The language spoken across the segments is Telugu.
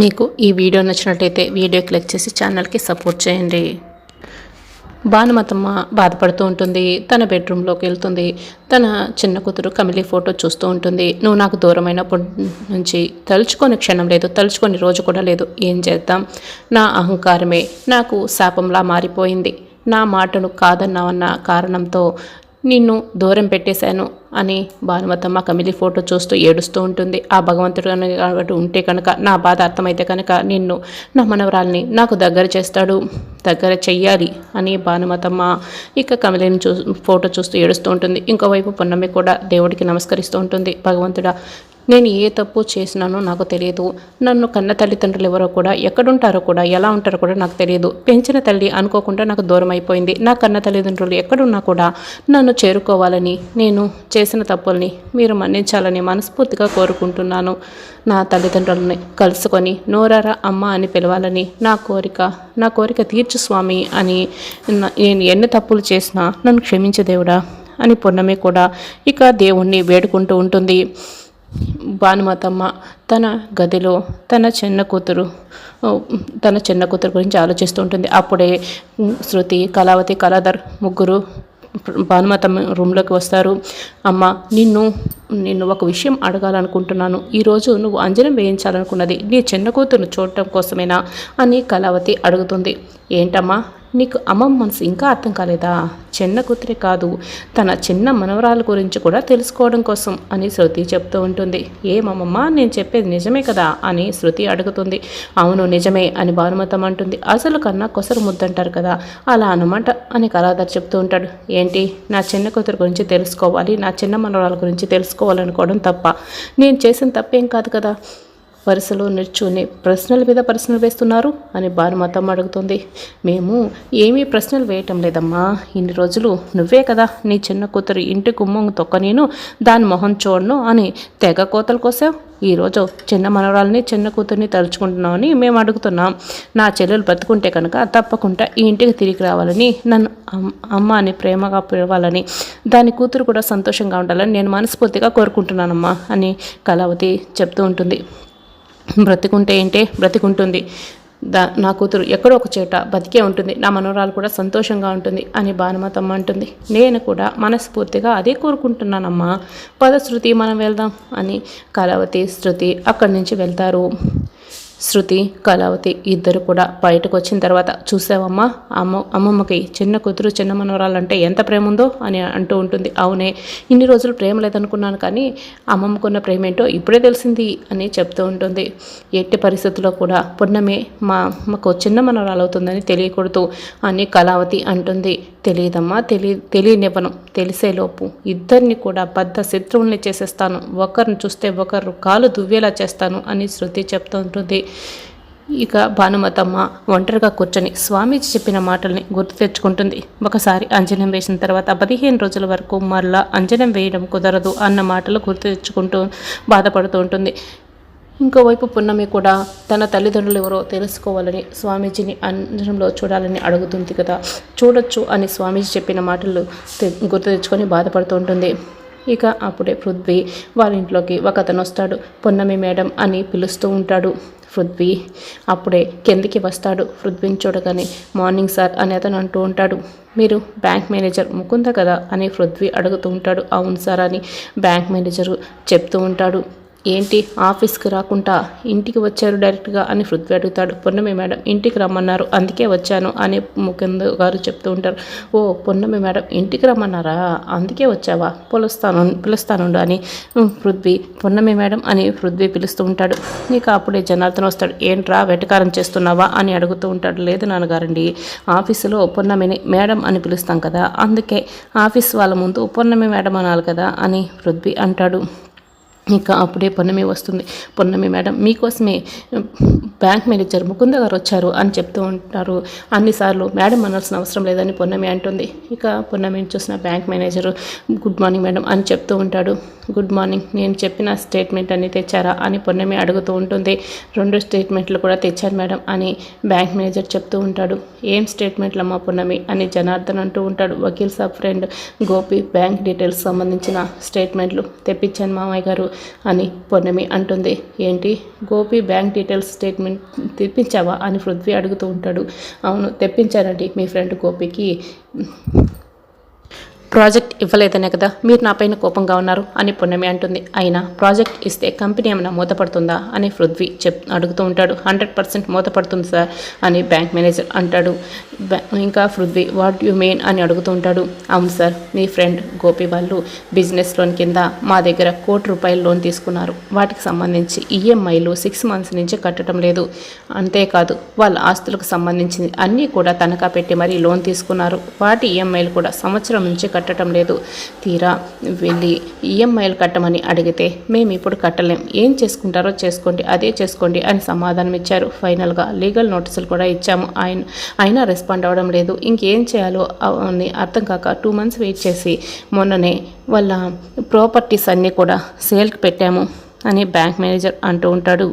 మీకు ఈ వీడియో నచ్చినట్టయితే వీడియో క్లిక్ చేసి ఛానల్కి సపోర్ట్ చేయండి. భానుమతమ్మ బాధపడుతూ ఉంటుంది. తన బెడ్రూమ్లోకి వెళ్తుంది. తన చిన్న కూతురు కమిలి ఫోటో చూస్తూ ఉంటుంది. నువ్వు నాకు దూరమైనప్పటి నుంచి తలుచుకొని క్షణం లేదు తలుచుకొని రోజు కూడా లేదు. ఏం చేద్దాం? నా అహంకారమే. నాకు శాపంలా మారిపోయింది. నా మాటను కాదన్నావన్న కారణంతో నిన్ను దూరం పెట్టేశాను అని భానుమతమ్మ కమిలి ఫోటో చూస్తూ ఏడుస్తూ ఉంటుంది. ఆ భగవంతుడు కాబట్టి ఉంటే కనుక నా బాధ అర్థమైతే కనుక నిన్ను నా మనవరాల్ని నాకు దగ్గర చేస్తాడు దగ్గర చెయ్యాలి అని భానుమతమ్మ ఇక కమిలిని చూ ఫోటో చూస్తూ ఏడుస్తూ ఉంటుంది. ఇంకోవైపు పొన్నమ్మి కూడా దేవుడికి నమస్కరిస్తూ ఉంటుంది. భగవంతుడా నేను ఏ తప్పు చేసినానో నాకు తెలియదు. నన్ను కన్న తల్లిదండ్రులు ఎవరో కూడా ఎక్కడుంటారో కూడా ఎలా ఉంటారో కూడా నాకు తెలియదు. పెంచిన తల్లి అనుకోకుండా నాకు దూరం అయిపోయింది. నా కన్న తల్లిదండ్రులు ఎక్కడున్నా కూడా నన్ను చేరుకోవాలని నేను చేసిన తప్పుల్ని మీరు మన్నించాలని మనస్ఫూర్తిగా కోరుకుంటున్నాను. నా తల్లిదండ్రులని కలుసుకొని నోరారా అమ్మ అని పిలవాలని నా కోరిక నా కోరిక తీర్చు స్వామి అని నేను ఎన్ని తప్పులు చేసినా నన్ను క్షమించు దేవుడా అని పొన్నమే కూడా ఇక దేవుణ్ణి వేడుకుంటూ ఉంటుంది. భానుమతమ్మ తన గదిలో తన చిన్న కూతురు తన చిన్న కూతురు గురించి ఆలోచిస్తూ ఉంటుంది. అప్పుడే శృతి కళావతి కళాధర్ ముగ్గురు భానుమతమ్మ రూమ్లోకి వస్తారు. అమ్మ నిన్ను నిన్ను ఒక విషయం అడగాలనుకుంటున్నాను. ఈరోజు నువ్వు అంజనం వేయించాలనుకున్నది నీ చిన్న కూతురును చూడటం కోసమేనా అని కళావతి అడుగుతుంది. ఏంటమ్మా? నీకు అమ్మమ్మ మనసు ఇంకా అర్థం కాలేదా? చిన్న కూతురే కాదు తన చిన్న మనవరాల గురించి కూడా తెలుసుకోవడం కోసం అని శృతి చెప్తూ ఉంటుంది. ఏమమ్మమ్మ నేను చెప్పేది నిజమే కదా అని శృతి అడుగుతుంది. అవును నిజమే అని భానుమతం అంటుంది. అసలు కన్నా కొసరు ముద్దంటారు కదా అలా అనమాట అని కళాధర్ చెప్తూ ఉంటాడు. ఏంటి? నా చిన్న కూతురు గురించి తెలుసుకోవాలి నా చిన్న మనవరాల గురించి తెలుసుకోవాలనుకోవడం తప్ప. నేను చేసిన తప్పేం కాదు కదా? వరుసలో నిల్చుని ప్రశ్నల మీద ప్రశ్నలు వేస్తున్నారు అని భానుమతమ్మ అడుగుతుంది. మేము ఏమీ ప్రశ్నలు వేయటం లేదమ్మా. ఇన్ని రోజులు నువ్వే కదా నీ చిన్న కూతురు ఇంటి గుమ్మం తొక్క నేను దాని మొహం చూడను అని తెగ కోతలు కోసావు. ఈరోజు చిన్న మనవరాలని చిన్న కూతుర్ని తలుచుకుంటున్నామని మేము అడుగుతున్నాం. నా చెల్లెలు బతుకుంటే కనుక తప్పకుండా ఈ ఇంటికి తిరిగి రావాలని నన్ను అమ్- అమ్మ అని ప్రేమగా పిలవాలని దాని కూతురు కూడా సంతోషంగా ఉండాలని నేను మనస్ఫూర్తిగా కోరుకుంటున్నానమ్మా అని కళావతి చెప్తూ ఉంటుంది. బ్రతికుంటే ఏంటే బ్రతికుంటుంది. దా నా కూతురు ఎక్కడో ఒక చోట బతికే ఉంటుంది. నా మనోరాలు కూడా సంతోషంగా ఉంటుంది అని భానుమతమ్మ అంటుంది. నేను కూడా మనస్ఫూర్తిగా అదే కోరుకుంటున్నానమ్మా. పద శృతి మనం వెళ్దాం అని కలవతి శృతి అక్కడి నుంచి వెళ్తారు. శృతి కళావతి ఇద్దరు కూడా బయటకు వచ్చిన తర్వాత చూసావమ్మా అమ్మ అమ్మమ్మకి చిన్న కూతురు చిన్న మనవరాలంటే ఎంత ప్రేమ ఉందో అని అంటూ ఉంటుంది. అవునే ఇన్ని రోజులు ప్రేమ లేదనుకున్నాను కానీ అమ్మమ్మకున్న ప్రేమ ఏంటో ఇప్పుడే తెలిసింది అని చెప్తూ ఉంటుంది. ఎట్టి పరిస్థితుల్లో కూడా పున్నమే మా అమ్మకు చిన్న మనవరాలు అవుతుందని తెలియకూడదు అని కళావతి అంటుంది. తెలియదమ్మా తెలియ తెలియనివ్వను. తెలిసేలోపు ఇద్దరిని కూడా బద్ద శత్రువుల్ని చేసేస్తాను. ఒకరిని చూస్తే ఒకరు కాలు దువ్వేలా చేస్తాను అని శృతి చెప్తూ ఉంటుంది. ఇక భానుమతమ్మ ఒంటరిగా కూర్చొని స్వామీజీ చెప్పిన మాటల్ని గుర్తు తెచ్చుకుంటుంది. ఒకసారి అంజనం వేసిన తర్వాత పదిహేను రోజుల వరకు మరలా అంజనం వేయడం కుదరదు అన్న మాటలు గుర్తు తెచ్చుకుంటూ బాధపడుతూ ఉంటుంది. ఇంకోవైపు పున్నమి కూడా తన తల్లిదండ్రులు ఎవరో తెలుసుకోవాలని స్వామీజీని అంజనంలో చూడాలని అడుగుతుంది కదా. చూడొచ్చు అని స్వామీజీ చెప్పిన మాటలు గుర్తు తెచ్చుకొని బాధపడుతూ ఉంటుంది. ఇక అప్పుడే పృథ్వీ వాళ్ళ ఇంట్లోకి ఒక అతను వస్తాడు పున్నమి మేడం అని పిలుస్తూ ఉంటాడు. పృథ్వీ అప్పుడే కిందికి వస్తాడు. పృథ్వీని చూడగానే మార్నింగ్ సార్ అని అతను అంటూ ఉంటాడు. మీరు బ్యాంక్ మేనేజర్ ముకుంద కదా? అని పృథ్వీ అడుగుతూ ఉంటాడు. అవును సార్ అని బ్యాంక్ మేనేజరు చెప్తూ ఉంటాడు. ఏంటి ఆఫీస్కి రాకుండా ఇంటికి వచ్చారు డైరెక్ట్గా అని పృథ్వీ అడుగుతాడు. పొన్నమి మేడం ఇంటికి రమ్మన్నారు. అందుకే వచ్చాను అని ముకుంద్ గారు చెప్తూ ఉంటారు. ఓ పొన్నమి మేడం ఇంటికి రమ్మన్నారా? అందుకే వచ్చావా? పిలుస్తాను పిలుస్తానుండు అని పృథ్వీ పొన్నమి మేడం అని పృథ్వీ పిలుస్తూ ఉంటాడు. ఇక అప్పుడే జనార్దన్ వస్తాడు. ఏంట్రా వెటకారం చేస్తున్నావా? అని అడుగుతూ ఉంటాడు. లేదు నాన్నగారండి ఆఫీసులో పొన్నమిని మేడం అని పిలుస్తాం కదా అందుకే ఆఫీస్ వాళ్ళ ముందు పొన్నమి మేడం అనాలి కదా అని పృథ్వీ అంటాడు. ఇంకా అప్పుడే పొన్నమి వస్తుంది. పొన్నమి మేడం మీకోసమే బ్యాంక్ మేనేజర్ ముకుంద గారు వచ్చారు అని చెప్తూ ఉంటారు. అన్నిసార్లు మేడం అనాల్సిన అవసరం లేదని పొన్నమి అంటుంది. ఇక పొన్నమిని చూసిన bank manager good morning madam అని చెప్తూ ఉంటాడు. గుడ్ మార్నింగ్ నేను చెప్పిన స్టేట్మెంట్ అన్ని తెచ్చారా అని పొన్నమి అడుగుతూ ఉంటుంది. రెండు స్టేట్మెంట్లు కూడా తెచ్చాను మేడం అని బ్యాంక్ మేనేజర్ చెప్తూ ఉంటాడు. ఏం స్టేట్మెంట్లు అమ్మా పొన్నమి అని జనార్దన్ అంటూ ఉంటాడు. వకీల్ సాబ్ ఫ్రెండ్ గోపి బ్యాంక్ డీటెయిల్స్ సంబంధించిన స్టేట్మెంట్లు తెప్పించాను మామయ్య గారు. అని పొన్నమి అంటుంది. ఏంటి? గోపి బ్యాంక్ డీటెయిల్స్ స్టేట్మెంట్ తెప్పించావా? అని పృథ్వీ అడుగుతూ ఉంటాడు. అవును తెప్పించానండి మీ ఫ్రెండ్ గోపికి. ప్రాజెక్ట్ ఇవ్వలేదనే కదా మీరు నా పైన కోపంగా ఉన్నారు అని పున్నమి అంటుంది. అయినా ప్రాజెక్ట్ ఇస్తే కంపెనీ ఏమైనా మూతపడుతుందా అని పృథ్వీ చెప్ అడుగుతూ ఉంటాడు. హండ్రెడ్ పర్సెంట్ మూతపడుతుంది సార్ అని బ్యాంక్ మేనేజర్ అంటాడు. ఇంకా పృథ్వీ వాట్ యు మెయిన్ అని అడుగుతూ ఉంటాడు. అవును సార్ మీ ఫ్రెండ్ గోపి వాళ్ళు బిజినెస్ లోన్ కింద మా దగ్గర కోటి రూపాయల లోన్ తీసుకున్నారు. వాటికి సంబంధించి ఈఎంఐలు సిక్స్ మంత్స్ నుంచి కట్టడం లేదు. అంతేకాదు వాళ్ళ ఆస్తులకు సంబంధించి అన్నీ కూడా తనఖా పెట్టి మరీ లోన్ తీసుకున్నారు. వాటి ఈఎంఐలు కూడా సంవత్సరం నుంచి కట్టడం లేదు. తీరా వెళ్ళి ఈఎంఐలు కట్టమని అడిగితే మేము ఇప్పుడు కట్టలేం. ఏం చేసుకుంటారో చేసుకోండి అదే చేసుకోండి అని సమాధానం ఇచ్చారు. ఫైనల్గా లీగల్ నోటీసులు కూడా ఇచ్చాము. ఆయన అయినా రెస్పాండ్ అవ్వడం లేదు. ఇంకేం చేయాలో అని అర్థం కాక టూ మంత్స్ వెయిట్ చేసి మొన్ననే వాళ్ళ ప్రాపర్టీస్ అన్నీ కూడా సేల్కి పెట్టాము అని బ్యాంక్ మేనేజర్ అంటూ ఉంటాడు.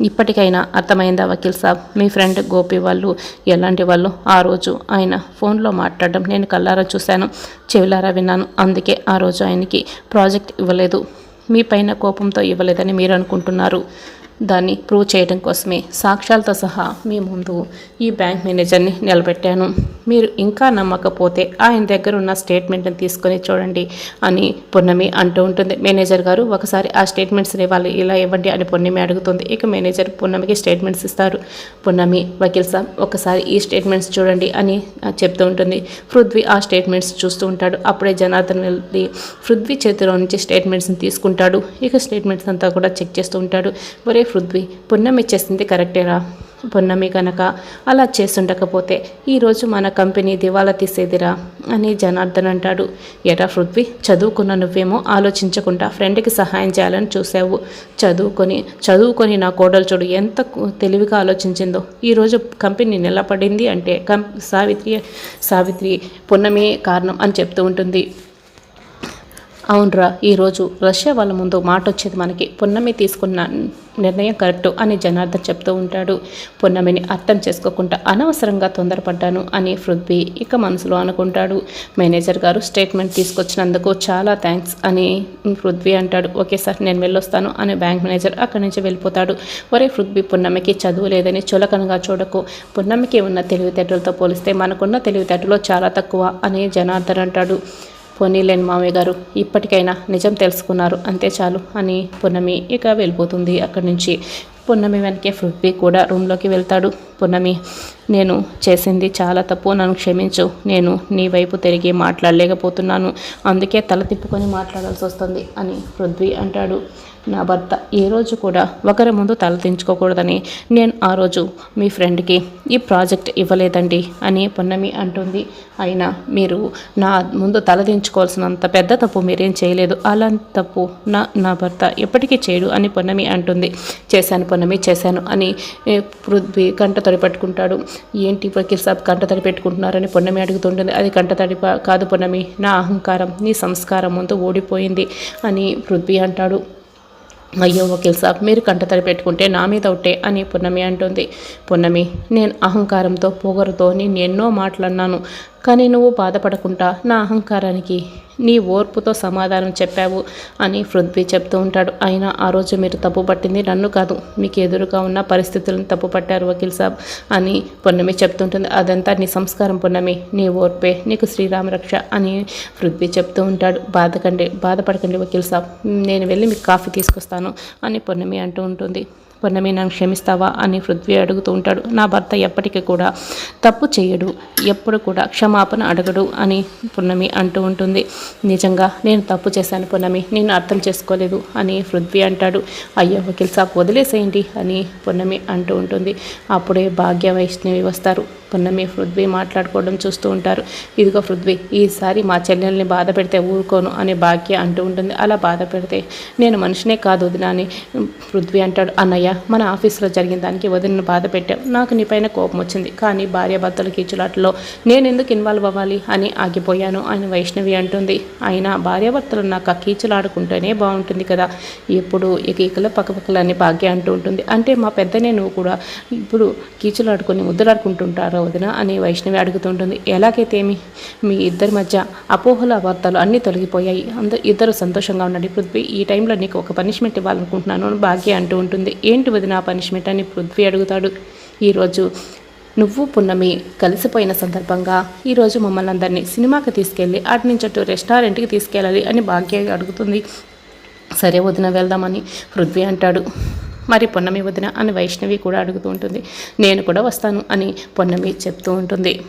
ఇప్పటికైనా అర్థమైందా వకీల్ సాబ్? మీ ఫ్రెండ్ గోపి వాళ్ళు ఎలాంటి వాళ్ళు? ఆ రోజు ఆయన ఫోన్లో మాట్లాడడం నేను కల్లారా చూశాను చెవిలారా విన్నాను. అందుకే ఆ రోజు ఆయనకి ప్రాజెక్ట్ ఇవ్వలేదు. మీ పైన కోపంతో ఇవ్వలేదని మీరు అనుకుంటున్నారు. దాన్ని ప్రూవ్ చేయడం కోసమే సాక్ష్యాలతో సహా మీ ముందు ఈ బ్యాంక్ మేనేజర్ని నిలబెట్టాను. మీరు ఇంకా నమ్మకపోతే ఆయన దగ్గర ఉన్న స్టేట్మెంట్ని తీసుకొని చూడండి అని పున్నమి అంటూ ఉంటుంది. మేనేజర్ గారు ఒకసారి ఆ స్టేట్మెంట్స్ ఇవ్వాలి ఇలా ఇవ్వండి అని పున్నమి అడుగుతుంది. ఇక మేనేజర్ పున్నమికి స్టేట్మెంట్స్ ఇస్తారు. పున్నమి వకీల్ సాబ్ ఒకసారి ఈ స్టేట్మెంట్స్ చూడండి అని చెప్తూ ఉంటుంది. పృథ్వీ ఆ స్టేట్మెంట్స్ చూస్తూ ఉంటాడు. అప్పుడే జనార్దన్ వెళ్ళి పృథ్వీ చేతిలో నుంచి స్టేట్మెంట్స్ని తీసుకుంటాడు. ఇక స్టేట్మెంట్స్ అంతా కూడా చెక్ చేస్తూ ఉంటాడు. ఒరే పృథ్వీ పున్నమి ఇచ్చేసింది కరెక్టేరా పున్నమి కనుక అలా చేస్తుండకపోతే ఈరోజు మన కంపెనీ దివాలా తీసేదిరా అని జనార్దన్ అంటాడు. ఎరా పృథ్వీ చదువుకున్న నువ్వేమో ఆలోచించకుండా ఫ్రెండ్కి సహాయం చేయాలని చూసావు చదువుకొని చదువుకొని నా కోడలు చూడు ఎంత తెలివిగా ఆలోచించిందో. ఈరోజు కంపెనీ నిలబడింది అంటే కం సావిత్రి సావిత్రి పున్నమి కారణం అని చెప్తూ ఉంటుంది. అవునరా ఈరోజు రష్యా వాళ్ళ ముందు మాట వచ్చేది మనకి. పున్నమి తీసుకున్న నిర్ణయం కరెక్టు అని జనార్దన్ చెప్తూ ఉంటాడు. పున్నమిని అర్థం చేసుకోకుండా అనవసరంగా తొందరపడ్డాను అని పృథ్వీ ఇక మనసులో అనుకుంటాడు. మేనేజర్ గారు స్టేట్మెంట్ తీసుకొచ్చినందుకు చాలా థ్యాంక్స్ అని పృథ్వీ అంటాడు. ఓకే సార్ నేను వెళ్ళొస్తాను అని బ్యాంక్ మేనేజర్ అక్కడి నుంచి వెళ్ళిపోతాడు. ఒరే పృథ్వీ పున్నమికి చదువు లేదని చులకనగా చూడకు. పున్నమికి ఉన్న తెలివితేటలతో పోలిస్తే మనకున్న తెలివితేటలో చాలా తక్కువ అని జనార్దన్ అంటాడు. పోనీలేని మామయ్య గారు ఇప్పటికైనా నిజం తెలుసుకున్నారు. అంతే చాలు అని పున్నమి ఇక వెళ్ళిపోతుంది. అక్కడి నుంచి పున్నమి వెనకే పృథ్వీ కూడా రూమ్లోకి వెళ్తాడు. పునమి నేను చేసింది చాలా తప్పు నన్ను క్షమించు నేను నీ వైపు తిరిగి మాట్లాడలేకపోతున్నాను అందుకే తల తిప్పుకొని మాట్లాడాల్సి వస్తుంది అని పృథ్వీ అంటాడు. నా భర్త ఏ రోజు కూడా ఒకరి ముందు తల దించుకోకూడదని నేను ఆ రోజు మీ ఫ్రెండ్కి ఈ ప్రాజెక్ట్ ఇవ్వలేదండి అని పున్నమి అంటుంది. అయినా మీరు నా ముందు తల దించుకోవాల్సినంత పెద్ద తప్పు మీరేం చేయలేదు. అలాంటి తప్పు నా నా భర్త ఎప్పటికీ చేయడు అని పున్నమి అంటుంది. చేశాను పున్నమి చేశాను అని పృథ్వీ కంట తడి ఏంటి వకీల్ సాబ్ కంట తడి పెట్టుకుంటున్నారని పొన్నమి అడుగుతుంటుంది. అది కంట తడి కాదు పొన్నమి. నా అహంకారం నీ సంస్కారం ముందు ఓడిపోయింది అని పృథ్వీ అంటాడు. అయ్యో వకీల్ సాబ్ మీరు కంటతడి పెట్టుకుంటే నా మీద ఒకటే అని పున్నమి అంటుంది. పున్నమి నేను అహంకారంతో పొగరుతో నేను ఎన్నో మాట్లాడినాను కానీ నువ్వు బాధపడకుండా నా అహంకారానికి నీ ఓర్పుతో సమాధానం చెప్పావు అని పృథ్వీ చెప్తూ ఉంటాడు. అయినా ఆ రోజు మీరు తప్పు పట్టింది నన్ను కాదు. మీకు ఎదురుగా ఉన్న పరిస్థితులను తప్పు పట్టారు వకీల్ సాబ్ అని పున్నమి చెప్తుంటుంది. అదంతా నీ సంస్కారం పున్నమి. నీ ఓర్పే. నీకు శ్రీరామ రక్ష అని పృథ్వీ చెప్తూ ఉంటాడు. బాధకండి. బాధపడకండి వకీల్ సాబ్. నేను వెళ్ళి మీకు కాఫీ తీసుకొస్తాను అని పున్నమి అంటూ ఉంటుంది. పొన్నమి నన్ను క్షమిస్తావా అని పృథ్వీ అడుగుతూ ఉంటాడు. నా భర్త ఎప్పటికీ కూడా తప్పు చేయడు ఎప్పుడు కూడా క్షమాపణ అడగడు అని పున్నమి అంటూ ఉంటుంది. నిజంగా నేను తప్పు చేశాను పున్నమి నేను అర్థం చేసుకోలేదు అని పృథ్వీ అంటాడు. అయ్యో వకీల్ సాబ్ వదిలేసేయండి అని పున్నమి అంటూ ఉంటుంది. అప్పుడే భాగ్య వైష్ణవి వస్తారు. పున్నమి పృథ్వీ మాట్లాడుకోవడం చూస్తూ ఉంటారు. ఇదిగో పృథ్వీ ఈసారి మా చెల్లెల్ని బాధ పెడితే ఊరుకోను అని భాగ్య అంటూ ఉంటుంది. అలా బాధ పెడితే నేను మనిషినే కాదు వదినా అని పృథ్వీ అంటాడు. అన్నయ్య మన ఆఫీస్లో జరిగిన దానికి వదిలిన బాధ పెట్టావు నాకు నీపైన కోపం వచ్చింది. కానీ భార్యాభర్తల కీచులాటలో నేను ఎందుకు ఇన్వాల్వ్ అవ్వాలి అని ఆగిపోయాను అని వైష్ణవి అంటుంది. అయినా భార్యాభర్తలు నాకు ఆ కీచులాడుకుంటేనే బాగుంటుంది కదా. ఎప్పుడు ఇకల పక్కపక్కలని భాగ్య అంటూ ఉంటుంది. అంటే మా పెద్దనే నువ్వు కూడా ఇప్పుడు కీచులాడుకొని ముద్దలాడుకుంటుంటారో వదిన అని వైష్ణవి అడుగుతుంటుంది. ఎలాగైతే ఏమి? మీ ఇద్దరి మధ్య అపోహల అబద్ధాలు అన్నీ తొలగిపోయాయి. అందరు ఇద్దరు సంతోషంగా ఉన్నాడు పృథ్వీ. ఈ టైంలో నీకు ఒక పనిష్మెంట్ ఇవ్వాలనుకుంటున్నాను అని భాగ్య అంటూ ఉంటుంది. ఏంటి వదిన పనిష్మెంట్ అని పృథ్వీ అడుగుతాడు. ఈరోజు నువ్వు పున్నమి కలిసిపోయిన సందర్భంగా ఈరోజు మమ్మల్ని అందరినీ సినిమాకి తీసుకెళ్ళి అటు నుంచి అటు రెస్టారెంట్కి తీసుకెళ్ళాలి అని భాగ్య అడుగుతుంది. సరే వదిన వెళ్దామని పృథ్వీ అంటాడు. మరి పొన్నమి వదిన అని వైష్ణవి కూడా అడుగుతూ ఉంటుంది. నేను కూడా వస్తాను అని పొన్నమి చెప్తూ ఉంటుంది.